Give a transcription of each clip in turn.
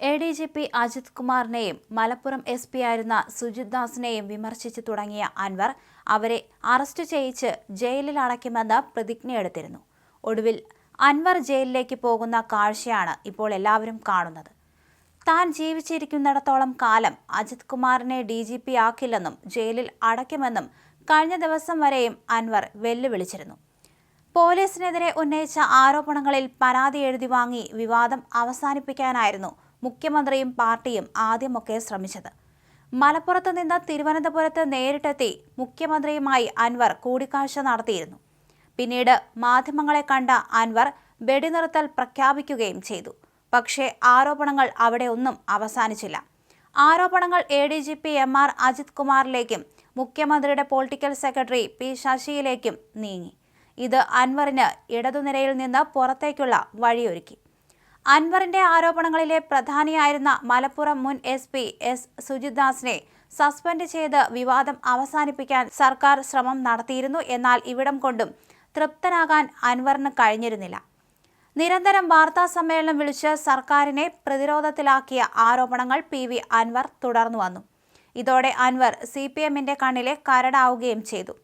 A D G P Ajith കുമാറിനെയും Malappuram S P ആയിരുന്ന സുജിത് ദാസിനെയും വിമർശിച്ചു തുടങ്ങിയ അൻവർ അവരെ അറസ്റ്റ് ചെയ്യിച്ച് ജയിലിൽ അടയ്ക്കുമെന്ന് പ്രതിജ്ഞയെടുത്തിരുന്നു. ഒടുവിൽ അൻവർ ജയിലിലേക്ക് പോകുന്ന കാഴ്ചയാണ് ഇപ്പോൾ എല്ലാവരും കാണുന്നത്. താൻ ജീവിച്ചിരിക്കുന്നിടത്തോളം കാലം അജിത് കുമാറിനെ ഡി ജി പി ആക്കില്ലെന്നും ജയിലിൽ അടയ്ക്കുമെന്നും കഴിഞ്ഞ ദിവസം വരെയും അൻവർ വെല്ലുവിളിച്ചിരുന്നു. പോലീസിനെതിരെ ഉന്നയിച്ച ആരോപണങ്ങളിൽ പരാതി എഴുതി വാങ്ങി വിവാദം അവസാനിപ്പിക്കാനായിരുന്നു മുഖ്യമന്ത്രിയും പാർട്ടിയും ആദ്യമൊക്കെ ശ്രമിച്ചത്. മലപ്പുറത്ത് നിന്ന് തിരുവനന്തപുരത്ത് നേരിട്ടെത്തി മുഖ്യമന്ത്രിയുമായി അൻവർ കൂടിക്കാഴ്ച നടത്തിയിരുന്നു. പിന്നീട് മാധ്യമങ്ങളെ കണ്ട അൻവർ വെടിനിർത്തൽ പ്രഖ്യാപിക്കുകയും ചെയ്തു. പക്ഷേ ആരോപണങ്ങൾ അവിടെ ഒന്നും അവസാനിച്ചില്ല. ആരോപണങ്ങൾ A D G P M R Ajith കുമാറിലേക്കും മുഖ്യമന്ത്രിയുടെ പൊളിറ്റിക്കൽ സെക്രട്ടറി പി ശശിയിലേക്കും നീങ്ങി. ഇത് അൻവറിന് ഇടതുനിരയിൽ നിന്ന് പുറത്തേക്കുള്ള വഴിയൊരുക്കി. അൻവറിന്റെ ആരോപണങ്ങളിലെ പ്രധാനിയായിരുന്ന മലപ്പുറം മുൻ എസ് പി എസ് സുജിത് ദാസിനെ സസ്പെൻഡ് ചെയ്ത് വിവാദം അവസാനിപ്പിക്കാൻ സർക്കാർ ശ്രമം നടത്തിയിരുന്നു. എന്നാൽ ഇവിടം കൊണ്ടും തൃപ്തനാകാൻ അൻവറിന് കഴിഞ്ഞിരുന്നില്ല. നിരന്തരം വാർത്താ സമ്മേളനം വിളിച്ച് സർക്കാരിനെ പ്രതിരോധത്തിലാക്കിയ ആരോപണങ്ങൾ പി വി അൻവർ തുടർന്നു വന്നു. ഇതോടെ അൻവർ സി പി എമ്മിന്റെ കണ്ണിലെ കരടാവുകയും ചെയ്തു.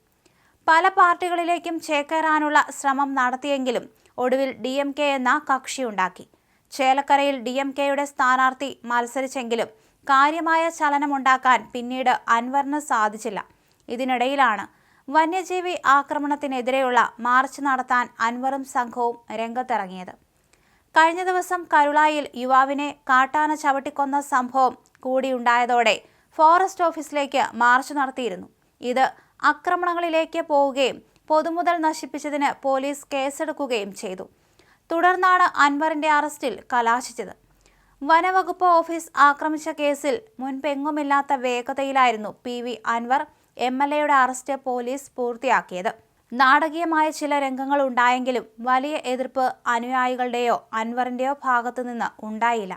പല പാർട്ടികളിലേക്കും ചേക്കേറാനുള്ള ശ്രമം നടത്തിയെങ്കിലും ഒടുവിൽ ഡി എം കെ എന്ന കക്ഷിയുണ്ടാക്കി. ചേലക്കരയിൽ ഡി എം കെയുടെ സ്ഥാനാർത്ഥി മത്സരിച്ചെങ്കിലും കാര്യമായ ചലനമുണ്ടാക്കാൻ പിന്നീട് അൻവറിന് സാധിച്ചില്ല. ഇതിനിടയിലാണ് വന്യജീവി ആക്രമണത്തിനെതിരെയുള്ള മാർച്ച് നടത്താൻ അൻവറും സംഘവും രംഗത്തിറങ്ങിയത്. കഴിഞ്ഞ ദിവസം കരുളായിൽ യുവാവിനെ കാട്ടാന ചവിട്ടിക്കൊന്ന സംഭവം കൂടിയുണ്ടായതോടെ ഫോറസ്റ്റ് ഓഫീസിലേക്ക് മാർച്ച് നടത്തിയിരുന്നു. ഇത് ആക്രമണങ്ങളിലേക്ക് പോവുകയും പൊതുമുതൽ നശിപ്പിച്ചതിന് പോലീസ് കേസെടുക്കുകയും ചെയ്തു. തുടർന്നാണ് അൻവറിന്റെ അറസ്റ്റിൽ കലാശിച്ചത്. വനവകുപ്പ് ഓഫീസ് ആക്രമിച്ച കേസിൽ മുൻപെങ്ങുമില്ലാത്ത വേഗതയിലായിരുന്നു P V Anvar M L എയുടെ അറസ്റ്റ് പോലീസ് പൂർത്തിയാക്കിയത്. നാടകീയമായ ചില രംഗങ്ങൾ ഉണ്ടായെങ്കിലും വലിയ എതിർപ്പ് അനുയായികളുടെയോ അൻവറിന്റെയോ ഭാഗത്തു നിന്ന് ഉണ്ടായില്ല.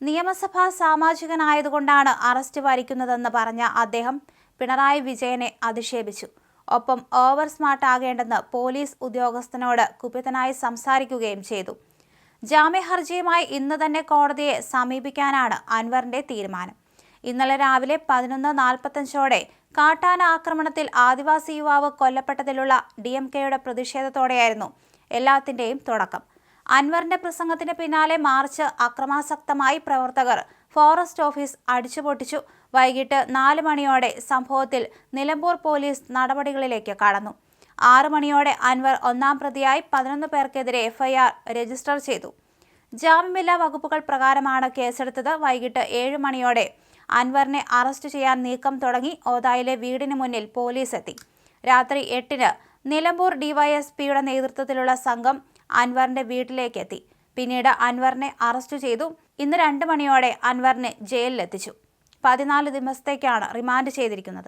നിയമസഭാ സാമാജികനായതുകൊണ്ടാണ് അറസ്റ്റ് വരിക്കുന്നതെന്ന് പറഞ്ഞ അദ്ദേഹം പിണറായി വിജയനെ അധിക്ഷേപിച്ചു. ഒപ്പം ഓവർ സ്മാർട്ട് ആകേണ്ടെന്ന് പോലീസ് ഉദ്യോഗസ്ഥനോട് കുപിതനായി സംസാരിക്കുകയും ചെയ്തു. ജാമ്യ ഹർജിയുമായി ഇന്ന് തന്നെ കോടതിയെ സമീപിക്കാനാണ് അൻവറിന്റെ തീരുമാനം. ഇന്നലെ രാവിലെ പതിനൊന്ന് നാൽപ്പത്തഞ്ചോടെ കാട്ടാന ആക്രമണത്തിൽ ആദിവാസി യുവാവ് കൊല്ലപ്പെട്ടതിലുള്ള ഡി എം കെയുടെ പ്രതിഷേധത്തോടെയായിരുന്നു എല്ലാത്തിന്റെയും തുടക്കം. അൻവറിന്റെ പ്രസംഗത്തിന് പിന്നാലെ മാർച്ച് അക്രമാസക്തമായി പ്രവർത്തകർ ഫോറസ്റ്റ് ഓഫീസ് അടിച്ചുപൊട്ടിച്ചു. വൈകിട്ട് നാല് മണിയോടെ സംഭവത്തിൽ നിലമ്പൂർ പോലീസ് നടപടികളിലേക്ക് കടന്നു. ആറു മണിയോടെ അൻവർ ഒന്നാം പ്രതിയായി പതിനൊന്ന് പേർക്കെതിരെ എഫ്ഐആർ രജിസ്റ്റർ ചെയ്തു. ജാമ്യമില്ലാ വകുപ്പുകൾ പ്രകാരമാണ് കേസെടുത്തത്. വൈകിട്ട് ഏഴ് മണിയോടെ അൻവറിനെ അറസ്റ്റ് ചെയ്യാൻ നീക്കം തുടങ്ങി. ഓതായിലെ വീടിന് മുന്നിൽ പോലീസ് എത്തി. രാത്രി എട്ടിന് നിലമ്പൂർ ഡിവൈഎസ്പിയുടെ നേതൃത്വത്തിലുള്ള സംഘം അൻവറിന്റെ വീട്ടിലേക്ക് എത്തി. പിന്നീട് അൻവറിനെ അറസ്റ്റ് ചെയ്തു. ഇന്ന് രണ്ട് മണിയോടെ അൻവറിനെ ജയിലിലെത്തിച്ചു. പതിനാല് ദിവസത്തേക്കാണ് റിമാൻഡ് ചെയ്തിരിക്കുന്നത്.